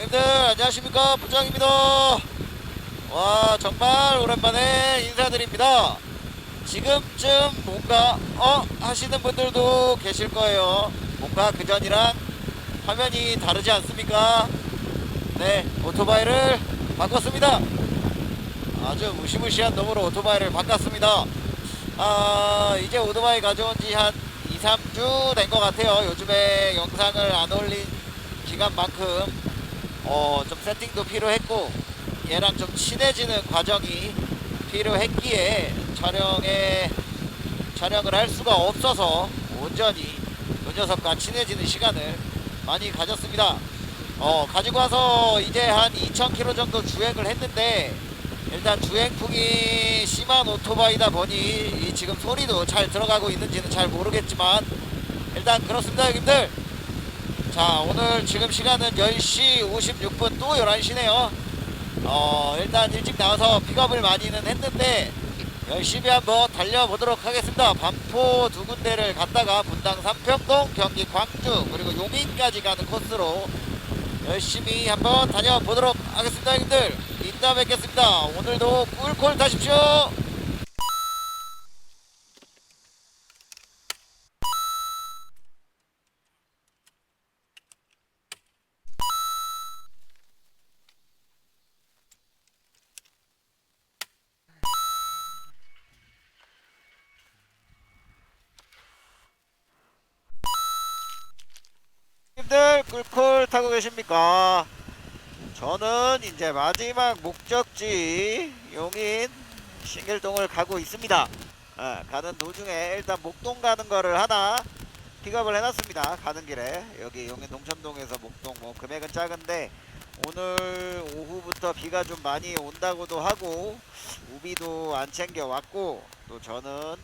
형님들 안녕하십니까? 부장입니다. 와 정말 오랜만에 인사드립니다. 지금쯤 뭔가 어? 하시는 분들도 계실 거예요. 뭔가 그전이랑 화면이 다르지 않습니까? 네 오토바이를 바꿨습니다. 아주 무시무시한 놈으로 오토바이를 바꿨습니다. 아 이제 오토바이 가져온 지 한 2, 3주 된 것 같아요. 요즘에 영상을 안 올린 기간만큼 어, 좀 세팅도 필요했고 얘랑 좀 친해지는 과정이 필요했기에 촬영에 촬영을 할 수가 없어서 온전히 그 녀석과 친해지는 시간을 많이 가졌습니다. 어, 가지고 와서 이제 한 2,000km 정도 주행을 했는데 일단 주행풍이 심한 오토바이다 보니 이 지금 소리도 잘 들어가고 있는지는 잘 모르겠지만 일단 그렇습니다, 형님들. 자 오늘 지금 시간은 10시 56분 또 11시네요. 어 일단 일찍 나와서 픽업을 많이는 했는데 열심히 한번 달려보도록 하겠습니다. 반포 두 군데를 갔다가 분당 삼평동 경기 광주 그리고 용인까지 가는 코스로 열심히 한번 다녀보도록 하겠습니다 형님들. 이따 뵙겠습니다. 오늘도 꿀콜 타십시오 님들 꿀콜 타고 계십니까? 저는 이제 마지막 목적지 용인 신길동을 가고 있습니다. 아, 가는 도중에 일단 목동 가는 거를 하나 픽업을 해놨습니다. 가는 길에 여기 용인 농천동에서 목동 뭐 금액은 작은데 오늘 오후부터 비가 좀 많이 온다고도 하고 우비도 안 챙겨 왔고 또 저는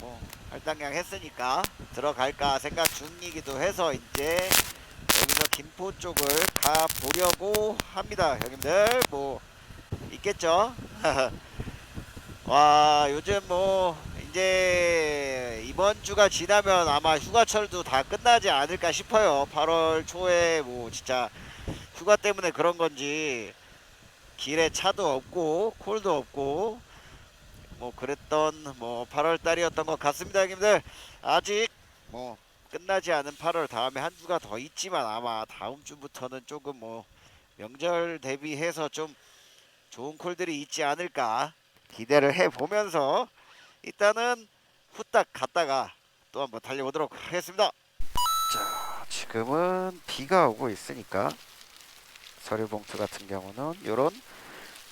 뭐 할당량 했으니까 들어갈까 생각 중이기도 해서 이제 여기서 김포 쪽을 가 보려고 합니다. 형님들 뭐 있겠죠? 와 요즘 뭐 이제 이번 주가 지나면 아마 휴가철도 다 끝나지 않을까 싶어요. 8월 초에 뭐 진짜 휴가 때문에 그런 건지 길에 차도 없고 콜도 없고 뭐 그랬던 뭐 8월 달이었던 것 같습니다 형님들. 아직 뭐 끝나지 않은 8월 다음에 한 주가 더 있지만 아마 다음 주부터는 조금 뭐 명절 대비해서 좀 좋은 콜들이 있지 않을까 기대를 해 보면서 일단은 후딱 갔다가 또 한번 달려보도록 하겠습니다. 자 지금은 비가 오고 있으니까 서류 봉투 같은 경우는 요런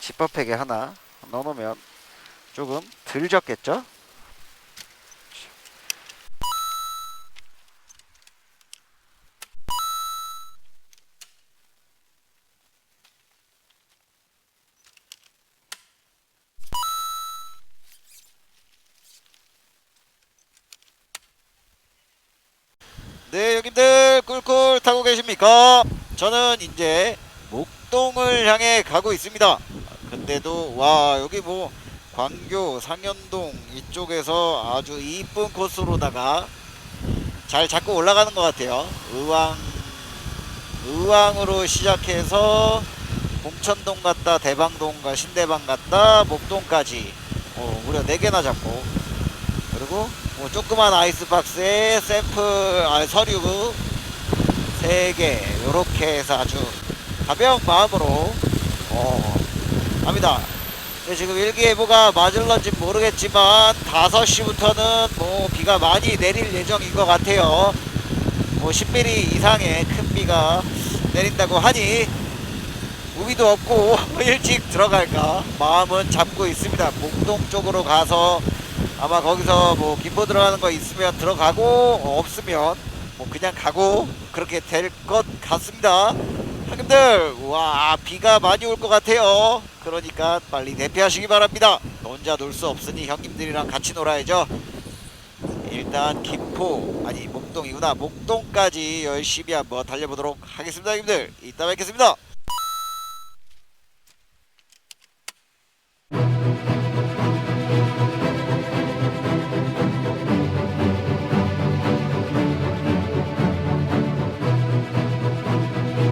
지퍼팩에 하나 넣어놓으면 조금 덜 적겠죠? 네, 여기들 꿀꿀 타고 계십니까? 저는 이제 목동을 향해 가고 있습니다. 근데도 와 여기 뭐 광교 상현동 이쪽에서 아주 이쁜 코스로다가 잘 잡고 올라가는 것 같아요. 의왕 의왕으로 시작해서 봉천동 갔다 대방동과 신대방 갔다 목동까지 어, 무려 4개나 잡고 그리고 뭐 조그만 아이스박스에 샘플 아, 서류 3개 요렇게 해서 아주 가벼운 마음으로 어, 합니다. 근데 지금 일기예보가 맞을런지 모르겠지만 5시부터는 뭐 비가 많이 내릴 예정인 것 같아요. 뭐 10mm 이상의 큰 비가 내린다고 하니 우비도 없고 일찍 들어갈까 마음은 잡고 있습니다. 목동 쪽으로 가서 아마 거기서 뭐 김포 들어가는 거 있으면 들어가고 없으면 뭐 그냥 가고 그렇게 될 것 같습니다. 형님들 와 비가 많이 올 것 같아요. 그러니까 빨리 대피하시기 바랍니다. 혼자 놀 수 없으니 형님들이랑 같이 놀아야죠. 일단 김포 아니 목동이구나. 목동까지 열심히 한번 달려보도록 하겠습니다 형님들. 이따 뵙겠습니다